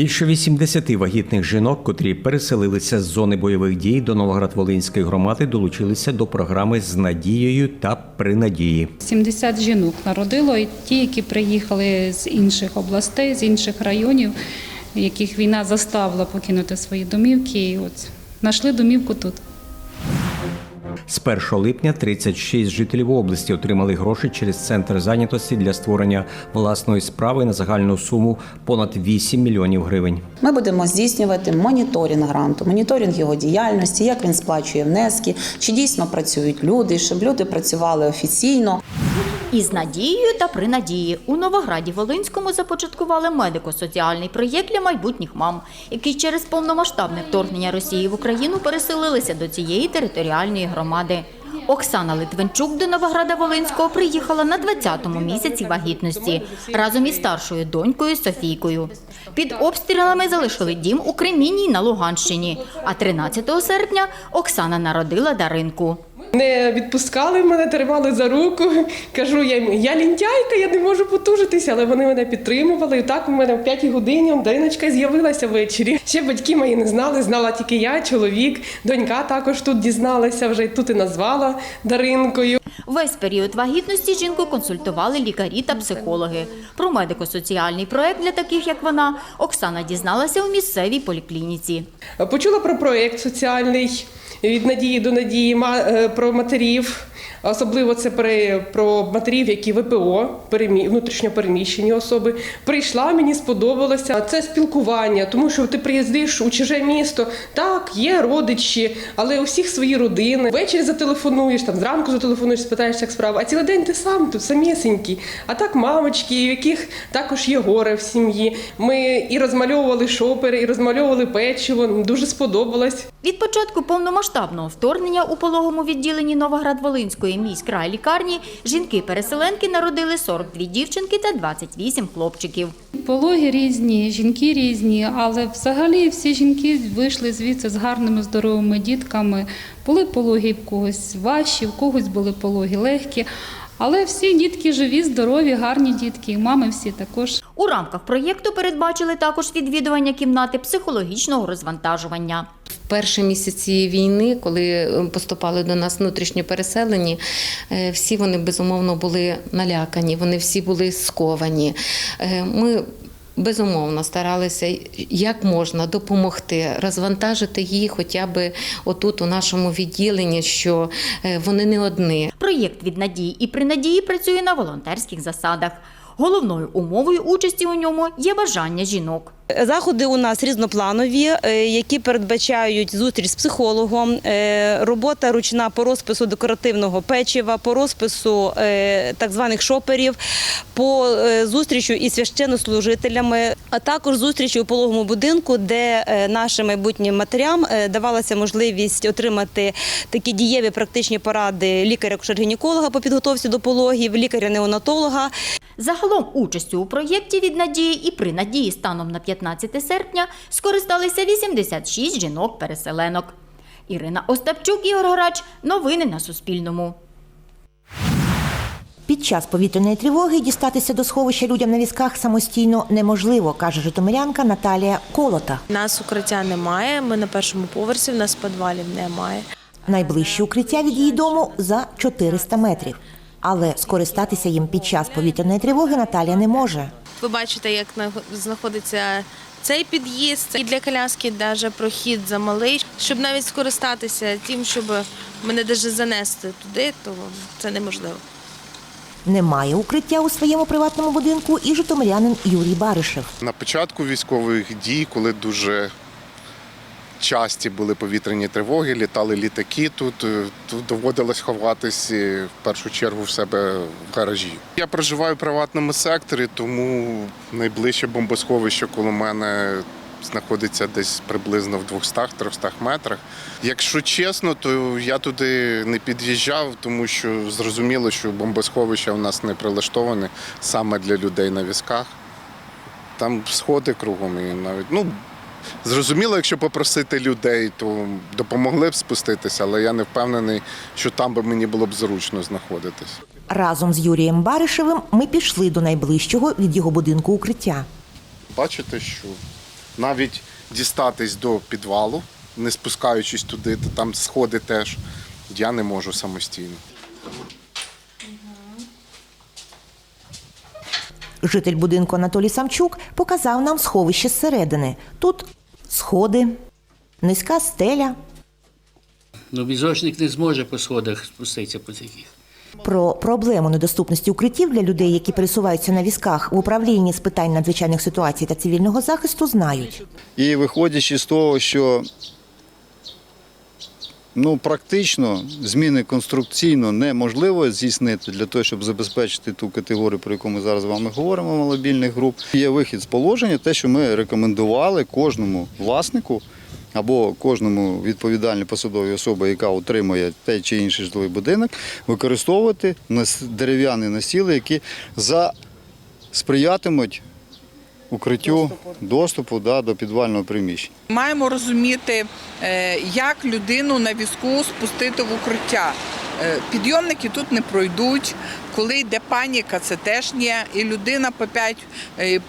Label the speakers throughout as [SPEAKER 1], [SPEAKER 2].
[SPEAKER 1] Більше 80 вагітних жінок, котрі переселилися з зони бойових дій до Новоград-Волинської громади, долучилися до програми з надією та при надії.
[SPEAKER 2] 70 жінок народило, і ті, які приїхали з інших областей, з інших районів, яких війна заставила покинути свої домівки, і от знайшли домівку тут.
[SPEAKER 1] З 1 липня 36 жителів області отримали гроші через центр зайнятості для створення власної справи на загальну суму понад 8 мільйонів гривень.
[SPEAKER 3] Ми будемо здійснювати моніторинг гранту, моніторинг його діяльності, як він сплачує внески, чи дійсно працюють люди, щоб люди працювали офіційно.
[SPEAKER 4] Із надією та при надії у Новограді Волинському започаткували медико-соціальний проєкт для майбутніх мам, які через повномасштабне вторгнення Росії в Україну переселилися до цієї територіальної громади. Оксана Литвинчук до Новограда Волинського приїхала на 20-му місяці вагітності разом із старшою донькою Софійкою. Під обстрілами залишили дім у Кремінній на Луганщині. А 13 серпня Оксана народила Даринку.
[SPEAKER 5] Не відпускали мене, тримали за руку. Кажу, я, їм, я лінтяйка, я не можу потужитися, але вони мене підтримували. І так у мене в п'ятій годині Дариночка з'явилася ввечері. Ще батьки мої не знали, знала тільки я, чоловік. Донька також тут дізналася, вже тут і назвала Даринкою.
[SPEAKER 4] Весь період вагітності жінку консультували лікарі та психологи. Про медико-соціальний проект для таких, як вона, Оксана дізналася у місцевій поліклініці.
[SPEAKER 5] Почула про проєкт соціальний від надії до надії е, про матерів. Особливо це при- про матерів, які ВПО, перемі- внутрішньо переміщені особи. Прийшла, мені сподобалося. Це спілкування, тому що ти приїздиш у чуже місто. Так, є родичі, але у всіх свої родини. Ввечері зателефонуєш, там зранку зателефонуєш, спитаєш, як справа. А цілий день ти сам тут самісінький. А так мамочки, в яких також є горе в сім'ї. Ми і розмальовували шопери, і розмальовували печиво. Дуже сподобалось.
[SPEAKER 4] Від початку повномасштабного вторгнення у пологому відділенні Новоград-Волинської міськрай лікарні жінки-переселенки народили 42 дівчинки та 28 хлопчиків.
[SPEAKER 2] Пологи різні, жінки різні, але взагалі всі жінки вийшли звідси з гарними здоровими дітками. Були пологи в когось важчі, в когось були пологи легкі. Але всі дітки живі, здорові, гарні дітки, і мами всі також.
[SPEAKER 4] У рамках проєкту передбачили також відвідування кімнати психологічного розвантажування.
[SPEAKER 6] Перші місяці війни, коли е, поступали до нас внутрішньо переселені, е, всі вони безумовно були налякані, вони всі були сковані. Е, Ми безумовно старалися як можна допомогти, розвантажити їх хоча б отут у нашому відділенні, що е, вони не одні.
[SPEAKER 4] Проєкт від надії і при надії працює на волонтерських засадах. Головною умовою участі у ньому є бажання жінок.
[SPEAKER 7] Заходи у нас різнопланові, е, які передбачають зустріч з психологом, е, робота ручна по розпису декоративного печива, по розпису е, так званих шоперів, по зустрічу із священнослужителями, а також зустрічі у пологовому будинку, де нашим майбутнім матерям давалася можливість отримати такі дієві практичні поради лікаря-гінеколога по підготовці до пологів, лікаря-неонатолога.
[SPEAKER 4] Загалом участю у проєкті від надії і при надії станом на 15 серпня скористалися 86 жінок-переселенок. Ірина Остапчук, Ігор Грач. Новини на Суспільному.
[SPEAKER 8] Під час повітряної тривоги дістатися до сховища людям на візках самостійно неможливо, каже житомирянка Наталія Колота.
[SPEAKER 9] Нас укриття немає. Ми на першому поверсі, в нас підвалів немає.
[SPEAKER 8] Найближче укриття від її дому за 400 метрів. Але скористатися їм під час повітряної тривоги Наталія не може.
[SPEAKER 9] Ви бачите, як на- знаходиться цей під'їзд і для коляски навіть прохід замалий. Щоб навіть скористатися тим, щоб мене навіть занести туди, то це неможливо.
[SPEAKER 8] Немає укриття у своєму приватному будинку і житомирянин Юрій Баришев.
[SPEAKER 10] На початку військових дій, коли дуже часті були повітряні тривоги, літали літаки тут, е, тут доводилось ховатись е, в першу чергу в себе в гаражі. Я проживаю в приватному секторі, тому найближче бомбосховище коло мене знаходиться десь приблизно в 200-300 метрах. Якщо чесно, то я туди не під'їжджав, тому що зрозуміло, що бомбосховище в нас не прилаштоване саме для людей на візках. Там сходи кругом і навіть ну. Зрозуміло, якщо попросити людей, то допомогли б спуститися, але я не впевнений, що там би мені було б зручно знаходитись.
[SPEAKER 8] Разом з Юрієм Баришевим ми пішли до найближчого від його будинку укриття.
[SPEAKER 10] Бачите, що Навіть дістатись до підвалу, не спускаючись туди, то там сходи теж, я не можу самостійно.
[SPEAKER 8] Житель будинку Анатолій Самчук показав нам сховище зсередини. Тут сходи, низька стеля.
[SPEAKER 11] Ну, візочник не зможе по сходах спуститися по таких.
[SPEAKER 8] Про проблему недоступності укриттів для людей, які пересуваються на візках в управлінні з питань надзвичайних ситуацій та цивільного захисту, знають.
[SPEAKER 12] І виходячи з того, що ну, практично зміни конструкційно неможливо здійснити для того, щоб забезпечити ту категорію, про яку ми зараз з вами говоримо, малобільних груп. Є вихід з положення, те, що ми рекомендували кожному власнику або кожному відповідальній посадовій особі, яка отримує той чи інший житловий будинок, використовувати дерев'яні настіли, які за сприятимуть укриттю доступу да, до підвального приміщення.
[SPEAKER 13] Маємо розуміти, е, як людину на візку спустити в укриття. Е, Підйомники тут не пройдуть. Коли йде паніка, це теж ні. І людина по 5,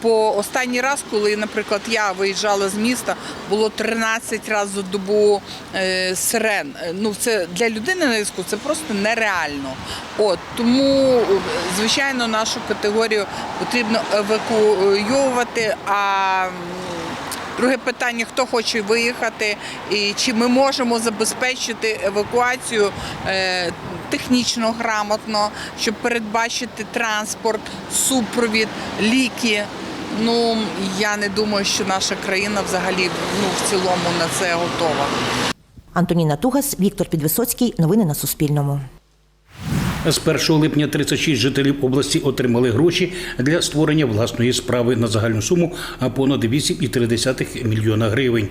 [SPEAKER 13] по останній раз, коли, наприклад, я виїжджала з міста, було 13 разів за добу е, сирен. Е, Ну, це для людини на візку це просто нереально. От тому, е, звичайно, нашу категорію потрібно евакуювати. А Друге питання: хто хоче виїхати, і чи ми можемо забезпечити евакуацію е, технічно грамотно, щоб передбачити транспорт, супровід, ліки. Ну я не думаю, що наша країна взагалі ну в цілому на це готова.
[SPEAKER 8] Антоніна Тугас, Віктор Підвисоцький. Новини на Суспільному.
[SPEAKER 14] З 1 липня 36 жителів області отримали гроші для створення власної справи на загальну суму понад 8,3 мільйона гривень.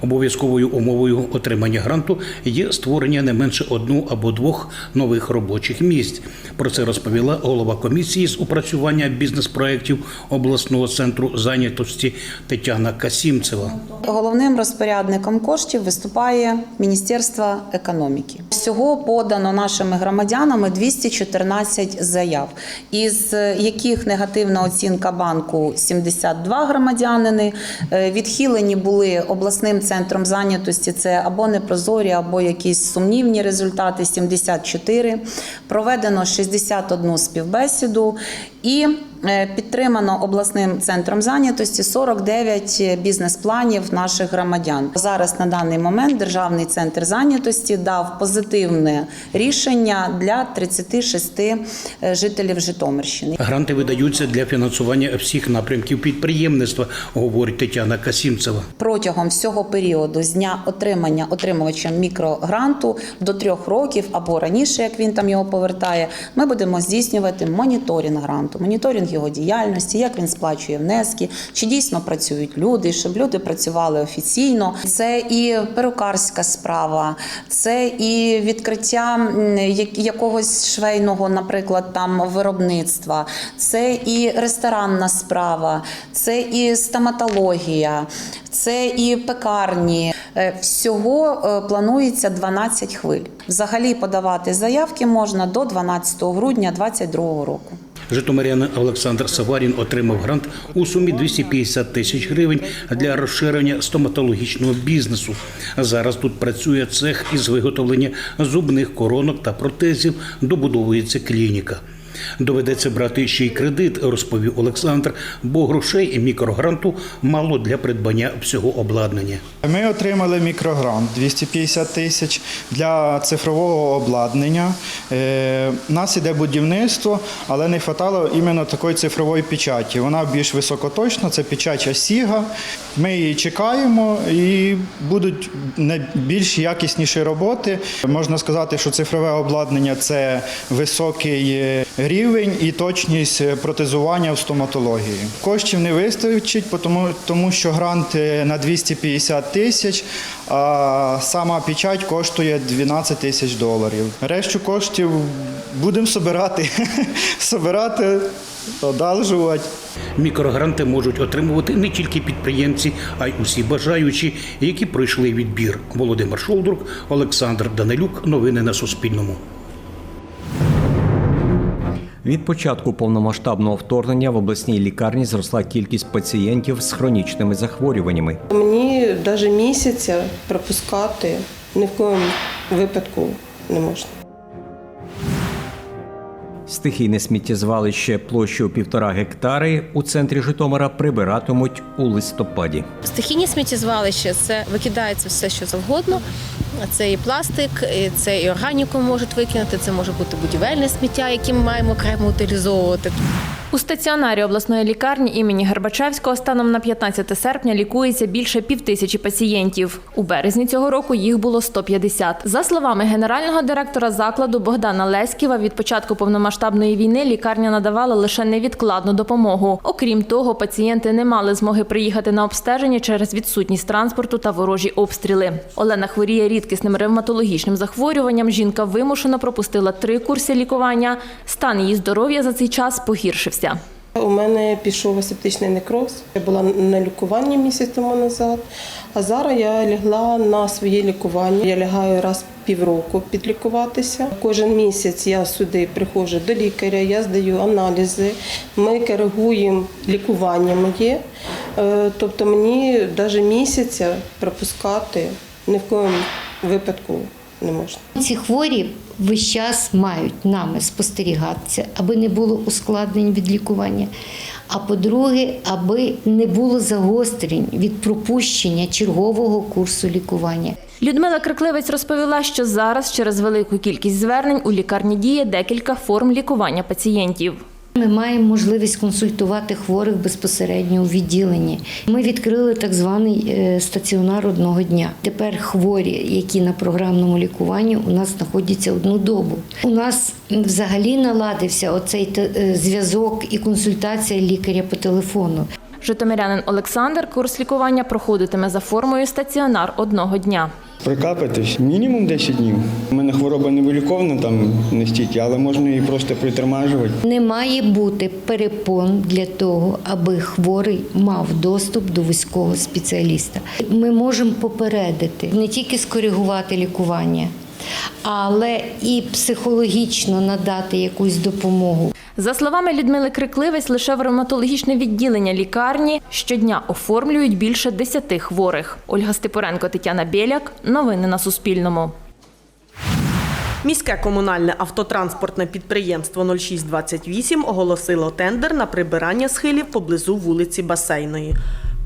[SPEAKER 14] Обов'язковою умовою отримання гранту є створення не менше одну або двох нових робочих місць. Про це розповіла голова комісії з опрацювання бізнес-проєктів обласного центру зайнятості Тетяна Касімцева.
[SPEAKER 3] Головним розпорядником коштів виступає Міністерство економіки. Всього подано нашими громадянами 214 заяв, із яких негативна оцінка банку 72 громадянини. Е, Відхилені були обласним центром зайнятості. Це або непрозорі, або якісь сумнівні результати 74. Проведено 61 співбесіду і підтримано обласним центром зайнятості 49 бізнес-планів наших громадян. Зараз на даний момент державний центр зайнятості дав позитивне рішення для 36 е, жителів Житомирщини.
[SPEAKER 14] Гранти видаються для фінансування всіх напрямків підприємництва, говорить Тетяна Касімцева.
[SPEAKER 3] Протягом всього періоду з дня отримання отримувачем мікрогранту до трьох років або раніше, як він там його повертає, ми будемо здійснювати моніторинг гранту, моніторинг його діяльності, як він сплачує внески, чи дійсно працюють люди, щоб люди працювали офіційно. Це і перукарська справа, це і відкриття якогось швейного, наприклад, там виробництва, це і ресторанна справа, це і стоматологія, це і пекарні. Е, Всього е, планується 12 хвиль. Взагалі подавати заявки можна до 12 грудня 2022 року.
[SPEAKER 14] Житомирянин Олександр Саварін отримав грант у сумі 250 тисяч гривень для розширення стоматологічного бізнесу. Зараз тут працює цех із виготовлення зубних коронок та протезів. Добудовується клініка. Доведеться брати ще й кредит, розповів Олександр, бо грошей і мікрогранту мало для придбання всього обладнання.
[SPEAKER 15] Ми отримали мікрогрант 250 тисяч для цифрового обладнання. Е, У нас іде будівництво, але не вистачало іменно такої цифрової печаті. Вона більш високоточна, це печать Асіга. Ми її чекаємо і будуть не- більш якісніші роботи. Можна сказати, що цифрове обладнання це високий е, рівень і точність е, протезування в стоматології. Коштів не вистачить, тому, тому що грант е, на 250 тисяч, а сама печать коштує 12 тисяч доларів. Решту коштів будемо собирати, собирати, одалжувати.
[SPEAKER 14] Мікрогранти можуть отримувати не тільки підприємці, а й усі бажаючі, які пройшли відбір. Володимир Шолдрук, Олександр Данилюк. Новини на Суспільному.
[SPEAKER 1] Від початку повномасштабного вторгнення в обласній лікарні зросла кількість пацієнтів з хронічними захворюваннями.
[SPEAKER 5] Мені навіть місяця пропускати ні в коєму випадку не можна.
[SPEAKER 1] Стихійне сміттєзвалище площею півтора гектари у центрі Житомира прибиратимуть у листопаді.
[SPEAKER 9] Стихійні сміттєзвалища це викидається все, що завгодно. Це і пластик, і це і органіку можуть викинути, це може бути будівельне сміття, яке ми маємо окремо утилізовувати.
[SPEAKER 16] У стаціонарі обласної лікарні імені Гербачевського станом на 15 серпня лікується більше півтисячі пацієнтів. У березні цього року їх було 150. За словами генерального директора закладу Богдана Леськіва, від початку повномасштабної війни лікарня надавала лише невідкладну допомогу. Окрім того, пацієнти не мали змоги приїхати на обстеження через відсутність транспорту та ворожі обстріли. Олена хворіє рідкісним ревматологічним захворюванням. Жінка вимушено пропустила три курси лікування. Стан її здоров'я за цей час погіршився.
[SPEAKER 5] У мене пішов асептичний некроз. Я була на лікуванні місяць тому назад, а зараз я лягла на своє лікування. Я лягаю раз півроку підлікуватися. Кожен місяць я сюди приходжу до лікаря, я здаю аналізи, ми коригуємо лікування моє. Е, Тобто мені навіть місяця пропускати ні в коєму випадку не можна.
[SPEAKER 17] Ці хворі весь час мають нами спостерігатися, аби не було ускладнень від лікування. А по-друге, аби не було загострень від пропущення чергового курсу лікування.
[SPEAKER 16] Людмила Крикливець розповіла, що зараз через велику кількість звернень у лікарні діє декілька форм лікування пацієнтів.
[SPEAKER 17] Ми маємо можливість консультувати хворих безпосередньо у відділенні. Ми відкрили так званий е, стаціонар одного дня. Тепер хворі, які на програмному лікуванні, у нас знаходяться одну добу. У нас взагалі наладився оцей е, зв'язок і консультація лікаря по телефону.
[SPEAKER 16] Житомирянин Олександр курс лікування проходитиме за формою стаціонар одного дня.
[SPEAKER 18] Прикапатись мінімум 10 днів. У мене хвороба не вилікована там не стільки, але можна її просто притормажувати.
[SPEAKER 17] Не має бути перепон для того, аби хворий мав доступ до вузького спеціаліста. Ми можемо попередити, не тільки скоригувати лікування, але і психологічно надати якусь допомогу.
[SPEAKER 16] За словами Людмили Крикливець, лише в ревматологічне відділення лікарні щодня оформлюють більше 10 хворих. Ольга Степоренко, Тетяна Біляк. Новини на Суспільному.
[SPEAKER 19] Міське комунальне автотранспортне підприємство 0628 оголосило тендер на прибирання схилів поблизу вулиці Басейної.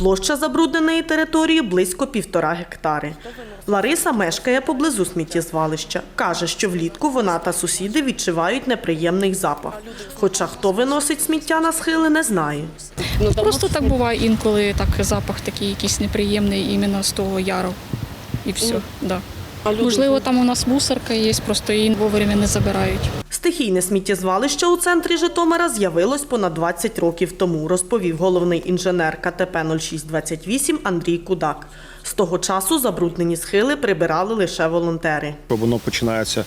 [SPEAKER 19] Площа забрудненої території близько півтора гектари. Лариса мешкає поблизу сміттєзвалища. Каже, що влітку вона та сусіди відчувають неприємний запах. Хоча хто виносить сміття на схили, не знає.
[SPEAKER 20] Ну, просто так буває інколи так запах такий якийсь неприємний іменно з того яру. І все. Да. Можливо, там у нас мусорка є, просто її вовремя не забирають.
[SPEAKER 19] Стихійне сміттєзвалище у центрі Житомира з'явилось понад 20 років тому, розповів головний інженер КТП 0628 Андрій Кудак. З того часу забруднені схили прибирали лише волонтери.
[SPEAKER 21] Воно починається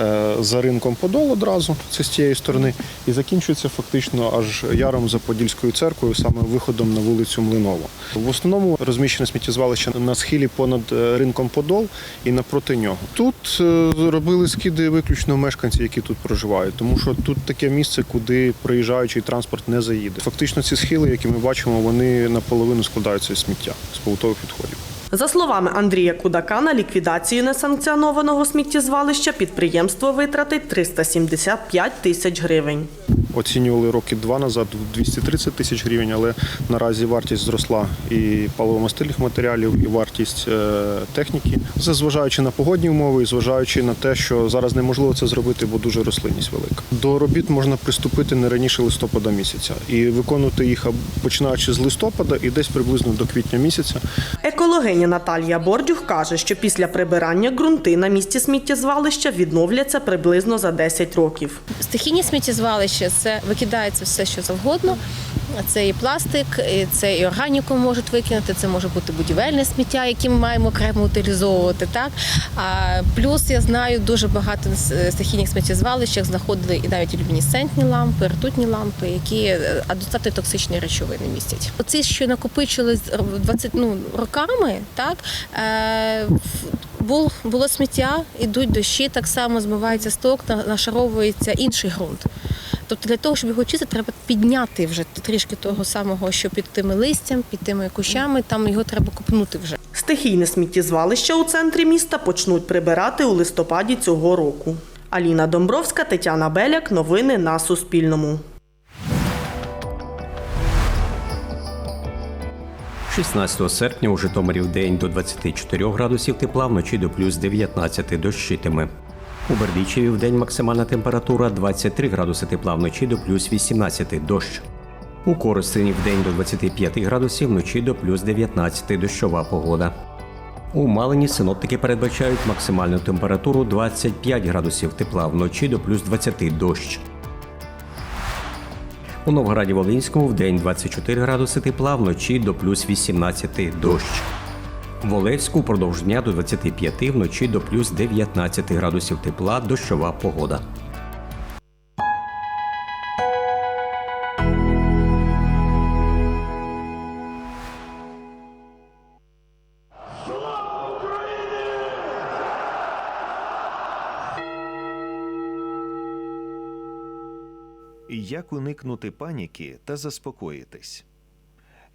[SPEAKER 21] е, за ринком Подол одразу, це з цієї сторони, і закінчується фактично аж яром за Подільською церквою, саме виходом на вулицю Млинова. В основному розміщене сміттєзвалище на схилі понад е, ринком Подол і напроти нього. Тут е, робили скиди виключно мешканці, які тут проживають, тому що тут таке місце, куди проїжджаючий транспорт не заїде. Фактично, ці схили, які ми бачимо, вони наполовину складаються з сміття з побутових відходів.
[SPEAKER 19] За словами Андрія Кудака, на ліквідацію несанкціонованого сміттєзвалища підприємство витратить 375 тисяч гривень.
[SPEAKER 21] Оцінювали роки два назад в 230 тисяч гривень, але наразі вартість зросла і паливомастильних матеріалів, і вартість е, техніки. Це зважаючи на погодні умови, і зважаючи на те, що зараз неможливо це зробити, бо дуже рослинність велика. До робіт можна приступити не раніше листопада місяця і виконувати їх починаючи з листопада і десь приблизно до квітня місяця.
[SPEAKER 19] Екологиня Наталія Бордюх каже, що після прибирання ґрунти на місці сміттєзвалища відновляться приблизно за 10 років.
[SPEAKER 9] Стихійні сміттєзвалища це викидається все, що завгодно. Це і пластик, і це і органіку можуть викинути, це може бути будівельне сміття, яке ми маємо окремо утилізовувати. Так? А плюс я знаю, дуже багато стихійних сміттєзвалищах знаходили і навіть люмінесцентні лампи, ртутні лампи, які достатньо токсичні речовини містять. Оці, що накопичились 20 ну, роками, так е, було сміття, ідуть дощі, так само змивається сток, нашаровується інший ґрунт.
[SPEAKER 22] Тобто для того, щоб його чистити, треба підняти вже трішки того самого, що під тими листям, під тими кущами, там його треба копнути вже.
[SPEAKER 19] Стихійне сміттєзвалище у центрі міста почнуть прибирати у листопаді цього року. Аліна Домбровська, Тетяна Беляк. Новини на Суспільному.
[SPEAKER 1] 16 серпня у Житомирі в день до 24 градусів тепла, вночі до плюс 19 дощитиме. У Бердичеві в день максимальна температура 23 градуси тепла, вночі до плюс 18 дощ. У Коростені в день до 25 градусів, вночі до плюс 19 дощова погода. У Малині синоптики передбачають максимальну температуру 25 градусів тепла, вночі до плюс 20 дощ. У Новграді Волинському в день 24 градуси тепла, вночі до плюс 18 дощ. В впродовж дня до 25, вночі до плюс 19 градусів тепла, дощова погода.
[SPEAKER 23] Як уникнути паніки та заспокоїтись?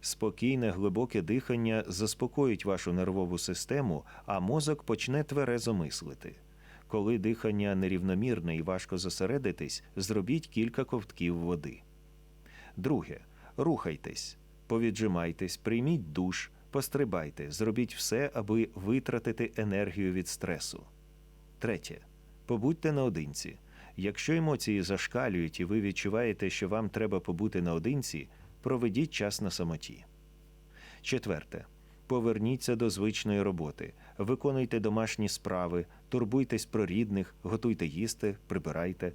[SPEAKER 23] Спокійне глибоке дихання заспокоїть вашу нервову систему, а мозок почне тверезо мислити. Коли дихання нерівномірне і важко зосередитись, зробіть кілька ковтків води. Друге. Рухайтесь, повіджимайтесь, прийміть душ, пострибайте, зробіть все, аби витратити енергію від стресу. Третє. Побудьте наодинці. Якщо емоції зашкалюють і ви відчуваєте, що вам треба побути наодинці, проведіть час на самоті. Четверте. Поверніться до звичної роботи, виконуйте домашні справи, турбуйтесь про рідних, готуйте їсти, прибирайте.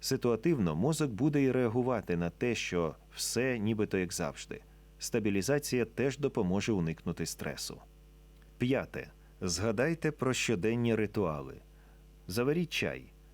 [SPEAKER 23] Ситуативно мозок буде і реагувати на те, що все нібито як завжди. Стабілізація теж допоможе уникнути стресу. П'яте. Згадайте про щоденні ритуали. Заваріть чай.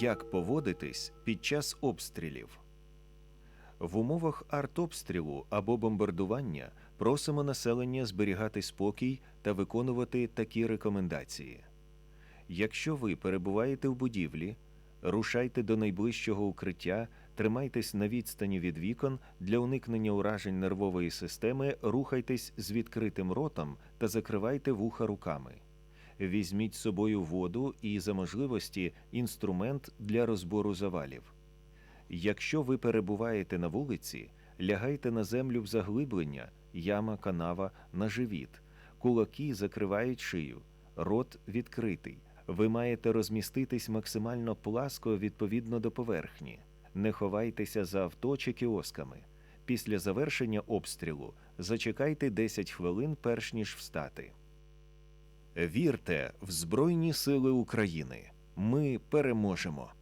[SPEAKER 23] Як поводитись під час обстрілів? В умовах артобстрілу або бомбардування просимо населення зберігати спокій та виконувати такі рекомендації. Якщо ви перебуваєте в будівлі, рушайте до найближчого укриття, тримайтесь на відстані від вікон для уникнення уражень нервової системи, рухайтесь з відкритим ротом та закривайте вуха руками. Візьміть з собою воду і, за можливості, інструмент для розбору завалів. Якщо ви перебуваєте на вулиці, лягайте на землю в заглиблення, яма, канава, на живіт. Кулаки закривають шию, рот відкритий. Ви маєте розміститись максимально пласко відповідно до поверхні. Не ховайтеся за авто чи кіосками. Після завершення обстрілу зачекайте 10 хвилин, перш ніж встати. Вірте в Збройні Сили України. Ми переможемо.